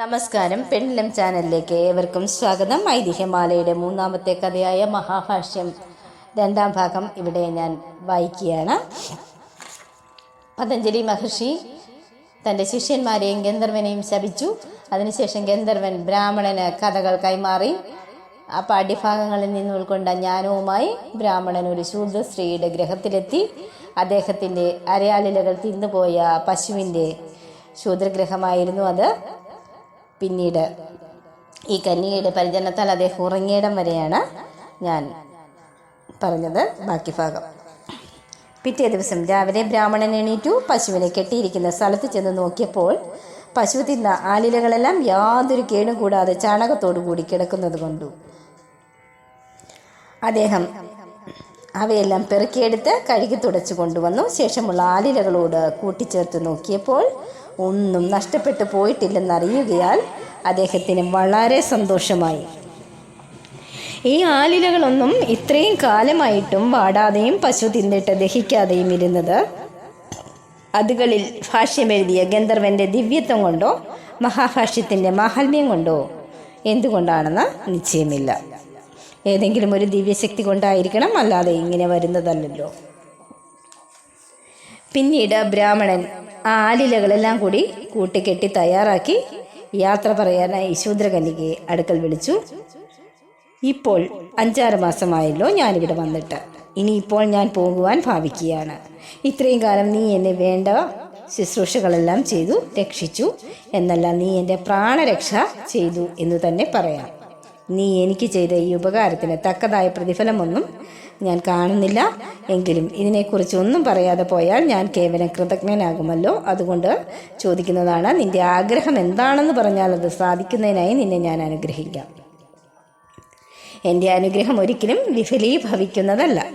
നമസ്കാരം. പെണ്ണിലം ചാനലിലേക്ക് ഏവർക്കും സ്വാഗതം. ഐതിഹ്യമാലയുടെ മൂന്നാമത്തെ കഥയായ മഹാഭാഷ്യം. രണ്ടാം ഭാഗം ഇവിടെ ഞാൻ വായിക്കുകയാണ്. പതഞ്ജലി മഹർഷി തന്റെ ശിഷ്യന്മാരെയും ഗന്ധർവനെയും ശപിച്ചു. അതിനുശേഷം ഗന്ധർവൻ ബ്രാഹ്മണന് കഥകൾ കൈമാറി. ആ പാഠ്യഭാഗങ്ങളിൽ നിന്ന് ഉൾക്കൊണ്ട ജ്ഞാനവുമായി ബ്രാഹ്മണൻ ഒരു ശൂദ്ര സ്ത്രീയുടെ ഗ്രഹത്തിലെത്തി അദ്ദേഹത്തിന്റെ അരയാലിലകൾ തിന്നുപോയ പശുവിന്റെ ശൂദ്രഗ്രഹമായിരുന്നു അത്. പിന്നീട് ഈ കന്യകയുടെ പരിചരണത്താൽ അദ്ദേഹം ഉറങ്ങിയിടം വരെയാണ് ഞാൻ പറഞ്ഞത്. ബാക്കി ഭാഗം. പിറ്റേ ദിവസം രാവിലെ ബ്രാഹ്മണൻ എണീറ്റു. പശുവിനെ കെട്ടിയിരിക്കുന്ന സ്ഥലത്ത് ചെന്ന് നോക്കിയപ്പോൾ പശു തിന്ന ആലിലകളെല്ലാം യാതൊരു കേടും കൂടാതെ ചാണകത്തോടു കൂടി കിടക്കുന്നത് കൊണ്ടു. അദ്ദേഹം അവയെല്ലാം പെറുക്കിയെടുത്ത് കഴുകി തുടച്ചു കൊണ്ടുവന്നു. ശേഷമുള്ള ആലിലകളോട് കൂട്ടിച്ചേർത്ത് നോക്കിയപ്പോൾ ഒന്നും നഷ്ടപ്പെട്ടു പോയിട്ടില്ലെന്നറിയുകയാൽ അദ്ദേഹത്തിന് വളരെ സന്തോഷമായി. ഈ ആലിലകളൊന്നും ഇത്രയും കാലമായിട്ടും വാടാതെയും പശു തിന്നിട്ട് ദഹിക്കാതെയും ഇരുന്നത് അതുകളിൽ ഭാഷ്യമെഴുതിയ ഗന്ധർവന്റെ ദിവ്യത്വം കൊണ്ടോ മഹാഭാഷ്യത്തിന്റെ മാഹാത്മ്യം കൊണ്ടോ എന്തുകൊണ്ടാണെന്ന് നിശ്ചയമില്ല. ഏതെങ്കിലും ഒരു ദിവ്യശക്തി കൊണ്ടായിരിക്കണം അല്ലാതെ ഇങ്ങനെ വരുന്നതല്ലല്ലോ. പിന്നീട് ബ്രാഹ്മണൻ ആ ആലിലകളെല്ലാം കൂടി കൂട്ടിക്കെട്ടി തയ്യാറാക്കി യാത്ര പറയാനായി ശൂദ്രകന്യകയെ അടുക്കൽ വിളിച്ചു. ഇപ്പോൾ അഞ്ചാറ് മാസമായല്ലോ ഞാനിവിടെ വന്നിട്ട്. ഇനിയിപ്പോൾ ഞാൻ പോകുവാൻ ഭാവിക്കുകയാണ്. ഇത്രയും കാലം നീ എന്നെ വേണ്ട ശുശ്രൂഷകളെല്ലാം ചെയ്തു രക്ഷിച്ചു. എന്നല്ല നീ എന്റെ പ്രാണരക്ഷ ചെയ്തു എന്ന് തന്നെ പറയാം. നീ എനിക്ക് ചെയ്ത ഈ ഉപകാരത്തിന് തക്കതായ പ്രതിഫലമൊന്നും ഞാൻ കാണുന്നില്ല. എങ്കിലും ഇതിനെക്കുറിച്ച് ഒന്നും പറയാതെ പോയാൽ ഞാൻ കേവലം കൃതജ്ഞനാകുമല്ലോ. അതുകൊണ്ട് ചോദിക്കുന്നതാണ് നിന്റെ ആഗ്രഹം എന്താണെന്ന് പറഞ്ഞാൽ അത് സാധിക്കുന്നതിനായി നിന്നെ ഞാൻ അനുഗ്രഹിക്കാം. എന്റെ അനുഗ്രഹം ഒരിക്കലും വിഫലീഭവിക്കുന്നതല്ല.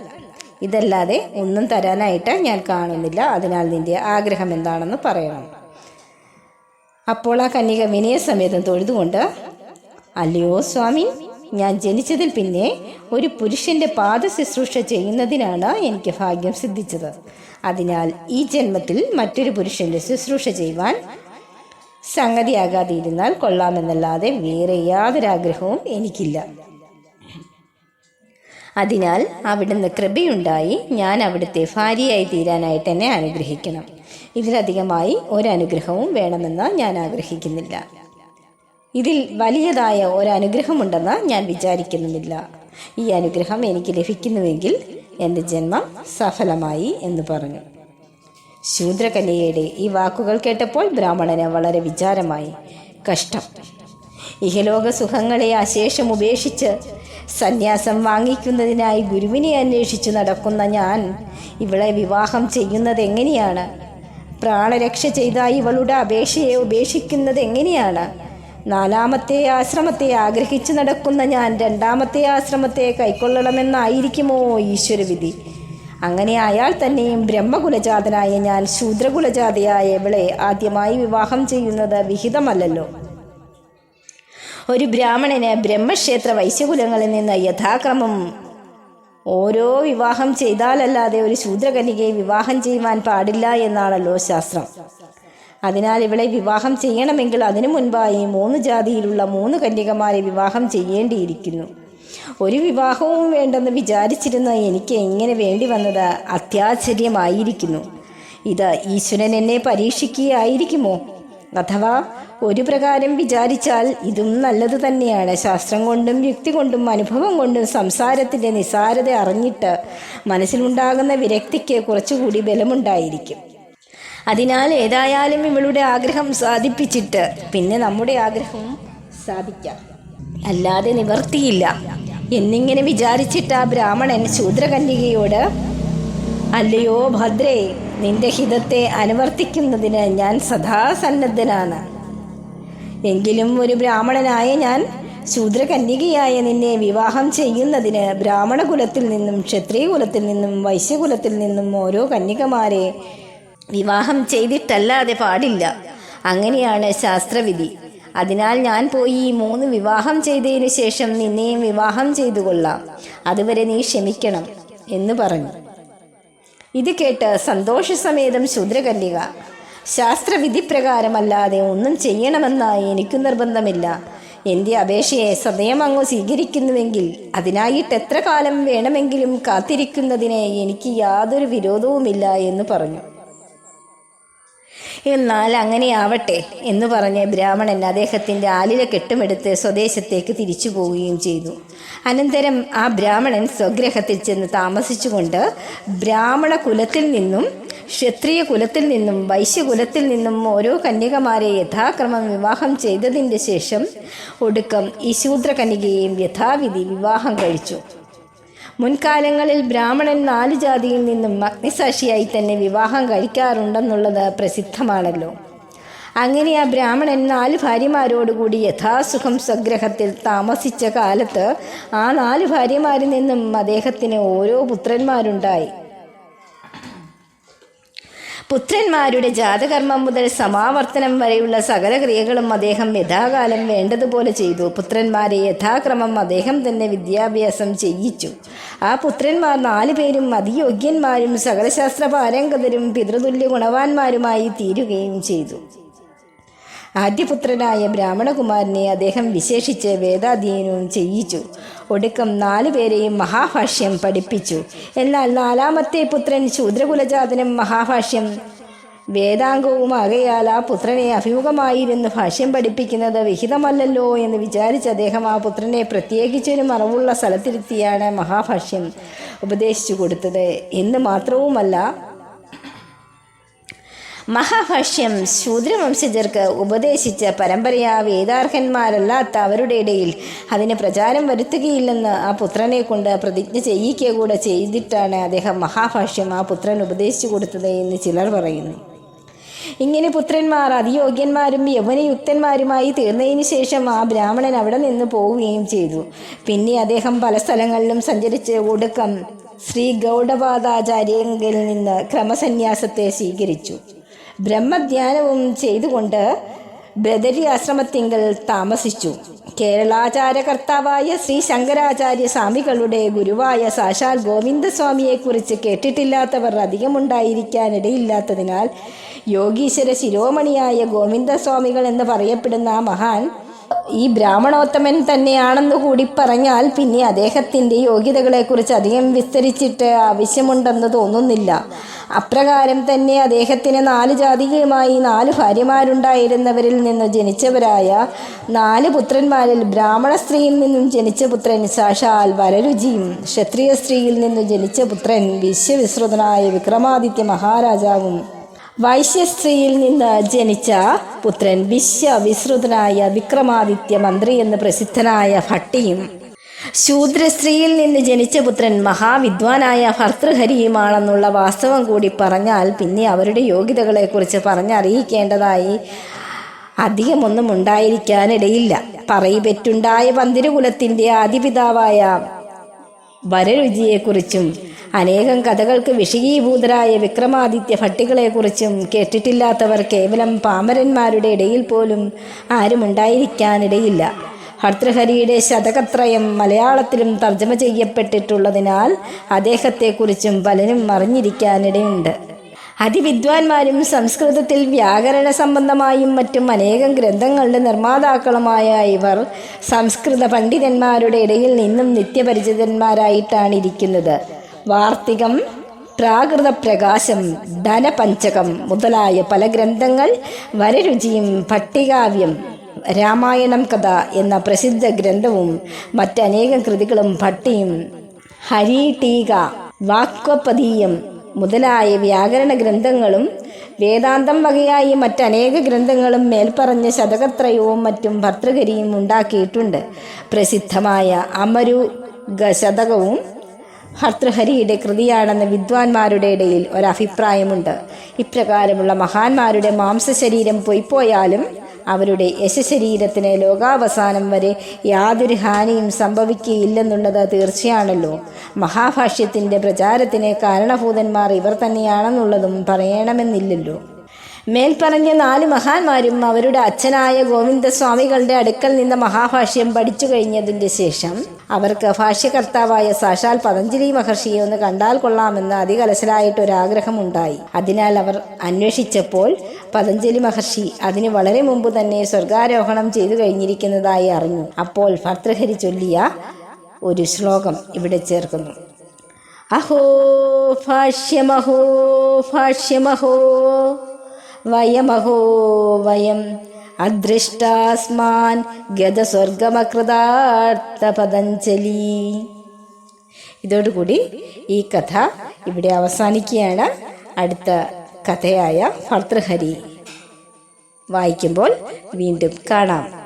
ഇതല്ലാതെ ഒന്നും തരാനായിട്ട് ഞാൻ കാണുന്നില്ല. അതിനാൽ നിന്റെ ആഗ്രഹം എന്താണെന്ന് പറയണം. അപ്പോൾ ആ കന്യക വിനയസമേതം തൊഴുതുകൊണ്ട് അല്ലയോ സ്വാമി? ഞാൻ ജനിച്ചതിൽ പിന്നെ ഒരു പുരുഷന്റെ പാദ ശുശ്രൂഷ ചെയ്യുന്നതിനാണ് എനിക്ക് ഭാഗ്യം സിദ്ധിച്ചത്. അതിനാൽ ഈ ജന്മത്തിൽ മറ്റൊരു പുരുഷന്റെ ശുശ്രൂഷ ചെയ്യുവാൻ സംഗതിയാകാതെ ഇരുന്നാൽ കൊള്ളാമെന്നല്ലാതെ വേറെ യാതൊരു ആഗ്രഹവും എനിക്കില്ല. അതിനാൽ അവിടുന്ന് കൃപയുണ്ടായി ഞാൻ അവിടുത്തെ ഭാര്യയായി തീരാനായിട്ട് എന്നെ അനുഗ്രഹിക്കണം. ഇതിലധികമായി ഒരനുഗ്രഹവും വേണമെന്ന് ഞാൻ ആഗ്രഹിക്കുന്നില്ല. ഇതിൽ വലിയതായ ഒരനുഗ്രഹമുണ്ടെന്ന് ഞാൻ വിചാരിക്കുന്നുമില്ല. ഈ അനുഗ്രഹം എനിക്ക് ലഭിക്കുന്നുവെങ്കിൽ എന്റെ ജന്മം സഫലമായി എന്ന് പറഞ്ഞു. ശൂദ്രകന്യയുടെ ഈ വാക്കുകൾ കേട്ടപ്പോൾ ബ്രാഹ്മണന് വളരെ വിചാരമായി. കഷ്ടം. ഇഹലോക സുഖങ്ങളെ അശേഷം ഉപേക്ഷിച്ച് സന്യാസം വാങ്ങിക്കുന്നതിനായി ഗുരുവിനെ അന്വേഷിച്ചു നടക്കുന്ന ഞാൻ ഇവളെ വിവാഹം ചെയ്യുന്നത് എങ്ങനെയാണ് പ്രാണരക്ഷ ചെയ്ത ഇവളുടെ അപേക്ഷയെ ഉപേക്ഷിക്കുന്നത് എങ്ങനെയാണ്? നാലാമത്തെ ആശ്രമത്തെ ആഗ്രഹിച്ചു നടക്കുന്ന ഞാൻ രണ്ടാമത്തെ ആശ്രമത്തെ കൈക്കൊള്ളണമെന്നായിരിക്കുമോ ഈശ്വരവിധി? അങ്ങനെ അയാൾ തന്നെയും ബ്രഹ്മകുലജാതനായ ഞാൻ ശൂദ്രകുലജാതയായ ഇവളെ ആദ്യമായി വിവാഹം ചെയ്യുന്നത് വിഹിതമല്ലല്ലോ. ഒരു ബ്രാഹ്മണന് ബ്രഹ്മക്ഷേത്ര വൈശ്യകുലങ്ങളിൽ നിന്ന് യഥാക്രമം ഓരോ വിവാഹം ചെയ്താലല്ലാതെ ഒരു ശൂദ്രകന്യകയെ വിവാഹം ചെയ്യുവാൻ പാടില്ല എന്നാണല്ലോ ശാസ്ത്രം. അതിനാൽ ഇവളെ വിവാഹം ചെയ്യണമെങ്കിൽ അതിനു മുൻപായി മൂന്ന് ജാതിയിലുള്ള മൂന്ന് കന്യകമാരെ വിവാഹം ചെയ്യേണ്ടിയിരിക്കുന്നു. ഒരു വിവാഹവും വേണ്ടെന്ന് വിചാരിച്ചിരുന്ന എനിക്ക് എങ്ങനെ വേണ്ടി വന്നത് അത്യാശ്ചര്യമായിരിക്കുന്നു. ഇത് ഈശ്വരൻ എന്നെ പരീക്ഷിക്കുകയായിരിക്കുമോ? അഥവാ ഒരു പ്രകാരം വിചാരിച്ചാൽ ഇതും നല്ലത് തന്നെയാണ്. ശാസ്ത്രം കൊണ്ടും യുക്തി കൊണ്ടും അനുഭവം കൊണ്ടും സംസാരത്തിന്റെ നിസാരത അറിഞ്ഞിട്ട് മനസ്സിലുണ്ടാകുന്ന വിരക്തിക്ക് കുറച്ചുകൂടി ബലമുണ്ടായിരിക്കും. അതിനാൽ ഏതായാലും ഇവളുടെ ആഗ്രഹം സാധിപ്പിച്ചിട്ട് പിന്നെ നമ്മുടെ ആഗ്രഹവും സാധിക്കാം. അല്ലാതെ നിവർത്തിയില്ല. എന്നിങ്ങനെ വിചാരിച്ചിട്ട് ആ ബ്രാഹ്മണൻ ശൂദ്രകന്യകയോട് അല്ലയോ ഭദ്രേ നിന്റെ ഹിതത്തെ അനുവർത്തിക്കുന്നതിന് ഞാൻ സദാ സന്നദ്ധനാണ്. എങ്കിലും ഒരു ബ്രാഹ്മണനായ ഞാൻ ശൂദ്രകന്യകയായ നിന്നെ വിവാഹം ചെയ്യുന്നതിന് ബ്രാഹ്മണ കുലത്തിൽ നിന്നും ക്ഷത്രിയ കുലത്തിൽ നിന്നും വൈശ്യകുലത്തിൽ നിന്നും ഓരോ കന്യകമാരെ വിവാഹം ചെയ്തിട്ടല്ലാതെ പാടില്ല. അങ്ങനെയാണ് ശാസ്ത്രവിധി. അതിനാൽ ഞാൻ പോയി ഈ മൂന്ന് വിവാഹം ചെയ്തതിനു ശേഷം നിന്നെയും വിവാഹം ചെയ്തു കൊള്ളാം. അതുവരെ നീ ക്ഷമിക്കണം എന്ന് പറഞ്ഞു. ഇത് കേട്ട് സന്തോഷസമേതം ശൂദ്രകന്യക ശാസ്ത്രവിധി പ്രകാരമല്ലാതെ ഒന്നും ചെയ്യണമെന്നായി എനിക്ക് നിർബന്ധമില്ല. എന്റെ അപേക്ഷയെ സദയം അങ്ങ് സ്വീകരിക്കുന്നുവെങ്കിൽ അതിനായിട്ട് എത്ര കാലം വേണമെങ്കിലും കാത്തിരിക്കുന്നതിനെ എനിക്ക് യാതൊരു വിരോധവുമില്ല എന്ന് പറഞ്ഞു. എന്നാൽ അങ്ങനെയാവട്ടെ എന്ന് പറഞ്ഞ് ബ്രാഹ്മണൻ അദ്ദേഹത്തിന്റെ ആലില കെട്ടുമെടുത്ത് സ്വദേശത്തേക്ക് തിരിച്ചു പോവുകയും ചെയ്തു. അനന്തരം ആ ബ്രാഹ്മണൻ സ്വഗ്രഹത്തിൽ ചെന്ന് താമസിച്ചുകൊണ്ട് ബ്രാഹ്മണ കുലത്തിൽ നിന്നും ക്ഷത്രിയ കുലത്തിൽ നിന്നും വൈശ്യകുലത്തിൽ നിന്നും ഓരോ കന്യകമാരെ യഥാക്രമം വിവാഹം ചെയ്തതിന്റെ ശേഷം ഒടുക്കം ഈ ശൂദ്രകന്യകയെയും യഥാവിധി വിവാഹം കഴിച്ചു. മുൻകാലങ്ങളിൽ ബ്രാഹ്മണൻ നാല് ജാതിയിൽ നിന്നും അഗ്നിസാക്ഷിയായി തന്നെ വിവാഹം കഴിക്കാറുണ്ടെന്നുള്ളത് പ്രസിദ്ധമാണല്ലോ. അങ്ങനെ ആ ബ്രാഹ്മണൻ നാല് ഭാര്യമാരോടുകൂടി യഥാസുഖം സ്വഗ്രഹത്തിൽ താമസിച്ച കാലത്ത് ആ നാല് ഭാര്യമാരിൽ നിന്നും അദ്ദേഹത്തിന് ഓരോ പുത്രന്മാരുണ്ടായി. പുത്രന്മാരുടെ ജാതകർമ്മം മുതൽ സമാവർത്തനം വരെയുള്ള സകല ക്രിയകളും അദ്ദേഹം യഥാകാലം വേണ്ടതുപോലെ ചെയ്തു. പുത്രന്മാരെ യഥാക്രമം അദ്ദേഹം തന്നെ വിദ്യാഭ്യാസം ചെയ്യിച്ചു. ആ പുത്രന്മാർ നാലു പേരും അതിയോഗ്യന്മാരും സകലശാസ്ത്ര പാരംഗതരും പിതൃതുല്യ ഗുണവാന്മാരുമായി തീരുകയും ചെയ്തു. ആദ്യപുത്രനായ ബ്രാഹ്മണകുമാരനെ അദ്ദേഹം വിശേഷിച്ച് വേദാധ്യയനവും ചെയ്യിച്ചു. ഒടുക്കം നാലുപേരെയും മഹാഭാഷ്യം പഠിപ്പിച്ചു. എന്നാൽ നാലാമത്തെ പുത്രൻ ശൂദ്രകുലജാതനും മഹാഭാഷ്യം. വേദാംഗവുമാകയാൽ ആ പുത്രനെ അഭിമുഖമായിരുന്ന് ഭാഷ്യം പഠിപ്പിക്കുന്നത് വിഹിതമല്ലല്ലോ എന്ന് വിചാരിച്ച് അദ്ദേഹം ആ പുത്രനെ പ്രത്യേകിച്ചൊരു മറവുള്ള സ്ഥലത്തിരുത്തിയാണ് മഹാഭാഷ്യം ഉപദേശിച്ചു കൊടുത്തത്. എന്ന് മാത്രവുമല്ല മഹാഭാഷ്യം ശൂദ്രവംശജർക്ക് ഉപദേശിച്ച പരമ്പരയാ വേദാർഹന്മാരല്ലാത്ത അവരുടെ ഇടയിൽ അതിന് പ്രചാരം വരുത്തുകയില്ലെന്ന് ആ പുത്രനെ കൊണ്ട് പ്രതിജ്ഞ ചെയ്യിക്കുക കൂടെ ചെയ്തിട്ടാണ് അദ്ദേഹം മഹാഭാഷ്യം ആ പുത്രൻ ഉപദേശിച്ചു കൊടുത്തത് എന്ന് ചിലർ പറയുന്നു. ഇങ്ങനെ പുത്രന്മാർ അതിയോഗ്യന്മാരും യൗവനയുക്തന്മാരുമായി തീർന്നതിന് ശേഷം ആ ബ്രാഹ്മണൻ അവിടെ നിന്ന് പോവുകയും ചെയ്തു. പിന്നെ അദ്ദേഹം പല സ്ഥലങ്ങളിലും സഞ്ചരിച്ച് ഒടുക്കം ശ്രീ ഗൗഡപാദാചാര്യങ്കിൽ നിന്ന് ക്രമസന്യാസത്തെ സ്വീകരിച്ചു. ബ്രഹ്മധ്യാനവും ചെയ്തുകൊണ്ട് ബ്രദരി ആശ്രമത്തിങ്കൽ താമസിച്ചു. കേരളാചാരകർത്താവായ ശ്രീ ശങ്കരാചാര്യ സ്വാമികളുടെ ഗുരുവായ സാക്ഷാൽ ഗോവിന്ദസ്വാമിയെക്കുറിച്ച് കേട്ടിട്ടില്ലാത്തവർ അധികമുണ്ടായിരിക്കാനിടയില്ലാത്തതിനാൽ യോഗീശ്വര ശിരോമണിയായ ഗോവിന്ദസ്വാമികൾ എന്ന് പറയപ്പെടുന്ന മഹാൻ ഈ ബ്രാഹ്മണോത്തമൻ തന്നെയാണെന്ന് കൂടി പറഞ്ഞാൽ പിന്നെ അദ്ദേഹത്തിന്റെ യോഗ്യതകളെക്കുറിച്ച് അധികം വിസ്തരിച്ചിട്ട് ആവശ്യമുണ്ടെന്ന് തോന്നുന്നില്ല. അപ്രകാരം തന്നെ അദ്ദേഹത്തിന് നാല് ജാതികയുമായി നാല് ഭാര്യമാരുണ്ടായിരുന്നവരിൽ നിന്ന് ജനിച്ചവരായ നാല് പുത്രന്മാരിൽ ബ്രാഹ്മണ സ്ത്രീയിൽ നിന്നും ജനിച്ച പുത്രൻ സാക്ഷാൽ വരരുചിയും ക്ഷത്രിയ സ്ത്രീയിൽ നിന്നും ജനിച്ച പുത്രൻ വിശ്വവിശ്രുതനായ വിക്രമാദിത്യ മഹാരാജാവും. വൈശ്യസ്ത്രീയിൽ നിന്ന് ജനിച്ച പുത്രൻ വിശ്വവിശ്രുതനായ വിക്രമാദിത്യ മന്ത്രി എന്ന് പ്രസിദ്ധനായ ഭട്ടിയും ശൂദ്രസ്ത്രീയിൽ നിന്ന് ജനിച്ച പുത്രൻ മഹാവിദ്വാനായ ഭർത്തൃഹരിയുമാണെന്നുള്ള വാസ്തവം കൂടി പറഞ്ഞാൽ പിന്നെ അവരുടെ യോഗ്യതകളെക്കുറിച്ച് പറഞ്ഞറിയിക്കേണ്ടതായി അധികമൊന്നും ഉണ്ടായിരിക്കാനിടയില്ല. പറയിപ്പെറ്റുണ്ടായ പന്തിരുകുലത്തിന്റെ ആദിപിതാവായ വരരുചിയെക്കുറിച്ചും അനേകം കഥകൾക്ക് വിഷയീഭൂതരായ വിക്രമാദിത്യ ഭട്ടികളെക്കുറിച്ചും കേട്ടിട്ടില്ലാത്തവർ കേവലം പാമരന്മാരുടെ ഇടയിൽ പോലും ആരുമുണ്ടായിരിക്കാനിടയില്ല. ഭർത്തൃഹരിയുടെ ശതകത്രയം മലയാളത്തിലും തർജമ ചെയ്യപ്പെട്ടിട്ടുള്ളതിനാൽ അദ്ദേഹത്തെക്കുറിച്ചും പലരും അറിഞ്ഞിരിക്കാനിടയുണ്ട്. അതിവിദ്വാൻമാരും സംസ്കൃതത്തിൽ വ്യാകരണ സംബന്ധമായും മറ്റും അനേകം ഗ്രന്ഥങ്ങളുടെ നിർമ്മാതാക്കളുമായ ഇവർ സംസ്കൃത പണ്ഡിതന്മാരുടെ ഇടയിൽ നിന്നും നിത്യപരിചിതന്മാരായിട്ടാണ് ഇരിക്കുന്നത് വാർത്തികം പ്രാകൃത പ്രകാശം ധനപഞ്ചകം മുതലായ പല ഗ്രന്ഥങ്ങൾ വരരുചിയും പട്ടികാവ്യം രാമായണം കഥ എന്ന പ്രസിദ്ധ ഗ്രന്ഥവും മറ്റനേകം കൃതികളും ഭട്ടിയും ഹരിടീക വാക്വപദീയം മുതലായ വ്യാകരണ ഗ്രന്ഥങ്ങളും വേദാന്തം വകയായി മറ്റനേക ഗ്രന്ഥങ്ങളും മേൽപ്പറഞ്ഞ ശതകത്രയവും മറ്റും ഭർത്തൃകരിയും ഉണ്ടാക്കിയിട്ടുണ്ട്. പ്രസിദ്ധമായ അമരു ഗശതകവും ഭർത്തൃഹരിയുടെ കൃതിയാണെന്ന് വിദ്വാൻമാരുടെ ഇടയിൽ ഒരഭിപ്രായമുണ്ട്. ഇപ്രകാരമുള്ള മഹാന്മാരുടെ മാംസശരീരം പൊയ്പോയാലും അവരുടെ യശശരീരത്തിന് ലോകാവസാനം വരെ യാതൊരു ഹാനിയും സംഭവിക്കുകയില്ലെന്നുള്ളത് തീർച്ചയാണല്ലോ. മഹാഭാഷ്യത്തിന്റെ പ്രചാരത്തിന് കാരണഭൂതന്മാർ ഇവർ തന്നെയാണെന്നുള്ളതും പറയണമെന്നില്ലല്ലോ. മേൽപ്പറഞ്ഞ നാല് മഹാന്മാരും അവരുടെ അച്ഛനായ ഗോവിന്ദസ്വാമികളുടെ അടുക്കൽ നിന്ന് മഹാഭാഷ്യം പഠിച്ചു കഴിഞ്ഞതിന്റെ ശേഷം അവർക്ക് ഭാഷ്യകർത്താവായ സാക്ഷാൽ പതഞ്ജലി മഹർഷിയെ ഒന്ന് കണ്ടാൽ കൊള്ളാമെന്ന് അതികലശലായിട്ട് ഒരാഗ്രഹമുണ്ടായി. അതിനാൽ അവർ അന്വേഷിച്ചപ്പോൾ പതഞ്ജലി മഹർഷി അതിന് വളരെ മുമ്പ് തന്നെ സ്വർഗാരോഹണം ചെയ്തു കഴിഞ്ഞിരിക്കുന്നതായി അറിഞ്ഞു. അപ്പോൾ ഭർത്തൃഹരി ചൊല്ലിയ ഒരു ശ്ലോകം ഇവിടെ ചേർക്കുന്നു. അഹോ ഭാഷ്യമഹോ ഭാഷ്യമഹോ വയമഹോ വയം. അദൃഷ്ടാസ്മാൻ ഗതസ്വർഗമകൃതാർത്ഥ പതഞ്ജലി ഇതോടുകൂടി ഈ കഥ ഇവിടെ അവസാനിക്കുകയാണ്. അടുത്ത കഥയായ ഭർത്തൃഹരി വായിക്കുമ്പോൾ വീണ്ടും കാണാം.